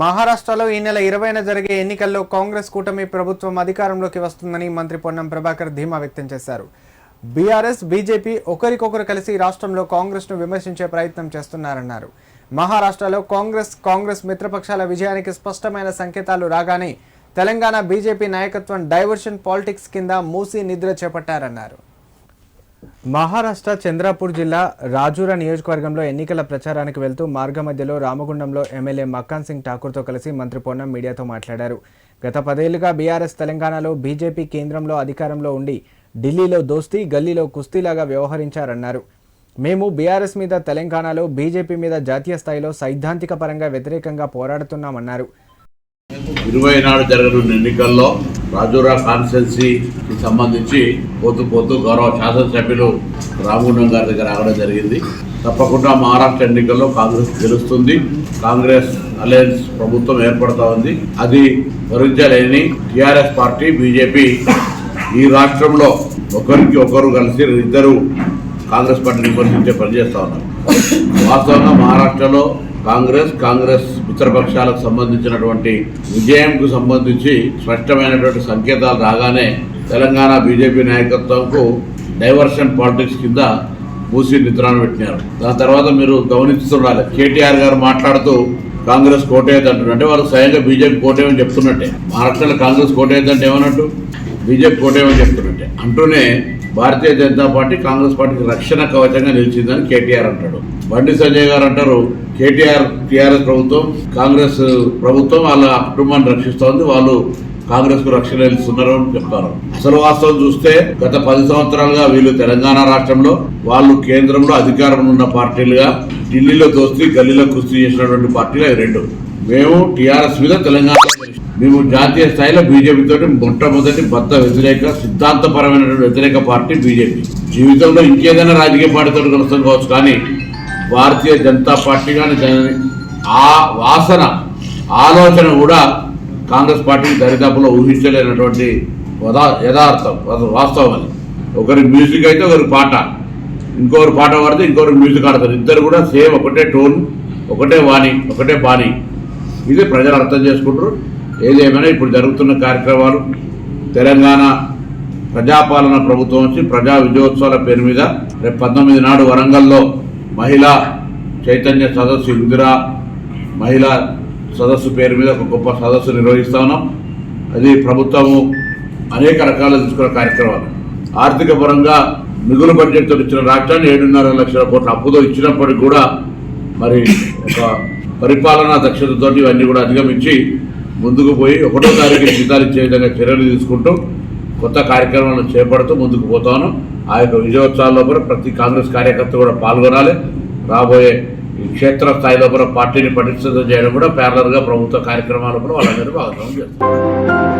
మహారాష్ట్రలో ఈ నెల ఇరవైన జరిగే ఎన్నికల్లో కాంగ్రెస్ కూటమి ప్రభుత్వం అధికారంలోకి వస్తుందని మంత్రి పొన్నం ప్రభాకర్ ధీమా వ్యక్తం చేశారు. బీఆర్ఎస్ బీజేపీ ఒకరికొకరు కలిసి రాష్ట్రంలో కాంగ్రెస్ను విమర్శించే ప్రయత్నం చేస్తున్నారన్నారు. మహారాష్ట్రలో కాంగ్రెస్ కాంగ్రెస్ మిత్రపక్షాల విజయానికి స్పష్టమైన సంకేతాలు రాగానే తెలంగాణ బీజేపీ నాయకత్వం డైవర్షన్ పాలిటిక్స్ కింద మూసి నిద్ర చేపట్టారన్నారు. మహారాష్ట్ర చంద్రాపూర్ జిల్లా రాజూరా నియోజకవర్గంలో ఎన్నికల ప్రచారానికి వెళ్తూ మార్గ మధ్యలో రామగుండంలో ఎమ్మెల్యే మక్కాన్ సింగ్ ఠాకూర్తో కలిసి మంత్రి పొన్నం మీడియాతో మాట్లాడారు. గత పదేళ్ళుగా బీఆర్ఎస్ తెలంగాణలో బీజేపీ కేంద్రంలో అధికారంలో ఉండి ఢిల్లీలో దోస్తీ గల్లీలో కుస్తీలాగా వ్యవహరించారన్నారు. మేము బీఆర్ఎస్ మీద తెలంగాణలో బీజేపీ మీద జాతీయ స్థాయిలో సైద్ధాంతిక పరంగా వ్యతిరేకంగా పోరాడుతున్నామన్నారు. ఇరవై నాడు జరగనున్న ఎన్నికల్లో రాజూరా కాన్స్టెన్సీకి సంబంధించి పోతూ పోతూ గౌరవ శాసనసభ్యులు రామగుండం గారి దగ్గర రావడం జరిగింది. తప్పకుండా మహారాష్ట్ర ఎన్నికల్లో కాంగ్రెస్ గెలుస్తుంది. కాంగ్రెస్ అలయన్స్ ప్రభుత్వం ఏర్పడతా ఉంది. అది భరించలేని టీఆర్ఎస్ పార్టీ బీజేపీ ఈ రాష్ట్రంలో ఒకరికి ఒకరు కలిసి ఇద్దరు కాంగ్రెస్ పార్టీని విమర్శించే పనిచేస్తూ ఉన్నారు. వాస్తవంగా మహారాష్ట్రలో కాంగ్రెస్ కాంగ్రెస్ మిత్రపక్షాలకు సంబంధించినటువంటి విజయంకు సంబంధించి స్పష్టమైనటువంటి సంకేతాలు రాగానే తెలంగాణ బీజేపీ నాయకత్వంకు డైవర్షన్ పాలిటిక్స్ కింద మూసి నిద్రాన్ని పెట్టినారు. దాని తర్వాత మీరు గమనిస్తుండాలి. కేటీఆర్ గారు మాట్లాడుతూ కాంగ్రెస్ కోటేయద్దంటారు అంటే వాళ్ళు స్వయంగా బీజేపీ కోటేమని చెప్తున్నట్టే. మహారాష్ట్రలో కాంగ్రెస్ కోటేయద్దంటే ఏమన్నట్టు? బీజేపీ కోటేయమని చెప్తున్నట్టే. అంటూనే భారతీయ జనతా పార్టీ కాంగ్రెస్ పార్టీకి రక్షణ కవచంగా నిలిచిందని కేటీఆర్ అంటాడు. బండి సంజయ్ గారు అంటారు కేటీఆర్ టీఆర్ఎస్ ప్రభుత్వం కాంగ్రెస్ ప్రభుత్వం వాళ్ళ కుటుంబాన్ని రక్షిస్తోంది వాళ్ళు కాంగ్రెస్కు రక్షణ నిలుస్తున్నారు అని చెప్తారు. అసలు వాస్తవం చూస్తే గత పది సంవత్సరాలుగా వీళ్ళు తెలంగాణ రాష్ట్రంలో వాళ్ళు కేంద్రంలో అధికారంలో ఉన్న పార్టీలుగా ఢిల్లీలో దోస్తీ గల్లీలో కుస్తీ చేసినటువంటి పార్టీలు అవి రెండు. మేము టీఆర్ఎస్ మీద తెలంగాణ మేము జాతీయ స్థాయిలో బీజేపీతో మొట్టమొదటి బద్ద వ్యతిరేక సిద్ధాంతపరమైనటువంటి వ్యతిరేక పార్టీ బీజేపీ. జీవితంలో ఇంకేదైనా రాజకీయ పార్టీతో కలుస్తాం కావచ్చు కానీ భారతీయ జనతా పార్టీ కానీ ఆ వాసన ఆలోచన కూడా కాంగ్రెస్ పార్టీని దరిదాపులో ఊహించలేనటువంటి వదా యథార్థం వాస్తవం ఒకరి మ్యూజిక్ అయితే ఒకరి పాట. ఇంకొకరు పాట పాడితే ఇంకొకరు మ్యూజిక్ ఆడతారు. ఇద్దరు కూడా సేమ్ ఒకటే టోన్ ఒకటే వాణి ఒకటే బాణి. ఇది ప్రజలు అర్థం చేసుకుంటారు. ఏదేమైనా ఇప్పుడు జరుగుతున్న కార్యక్రమాలు తెలంగాణ ప్రజాపాలన ప్రభుత్వం వచ్చి ప్రజా విజయోత్సవాల పేరు మీద రేపు పంతొమ్మిది నాడు వరంగల్లో మహిళా చైతన్య సదస్సు ఇందిరా మహిళా సదస్సు పేరు మీద ఒక గొప్ప సదస్సు నిర్వహిస్తా ఉన్నాం. అది ప్రభుత్వము అనేక రకాల తీసుకున్న కార్యక్రమాలు. ఆర్థిక పరంగా మిగులు బడ్జెట్తో ఇచ్చిన రాష్ట్రాన్ని ఏడున్నర లక్షల కోట్ల అప్పుతో ఇచ్చినప్పటికీ కూడా మరి ఒక పరిపాలనా దక్షతతో ఇవన్నీ కూడా అధిగమించి ముందుకు పోయి ఒకటో తారీఖు జీతాలు ఇచ్చే విధంగా చర్యలు తీసుకుంటూ కొత్త కార్యక్రమాలను చేపడుతూ ముందుకు పోతాను. ఆ యొక్క విజయోత్సవాల్లో కూడా ప్రతి కాంగ్రెస్ కార్యకర్త కూడా పాల్గొనాలి. రాబోయే ఈ క్షేత్ర స్థాయిలో కూడా పార్టీని పటిష్టత చేయడం కూడా ప్యారలర్గా ప్రభుత్వ కార్యక్రమాలు కూడా వాళ్ళందరూ భాగస్వామ్యం చేస్తారు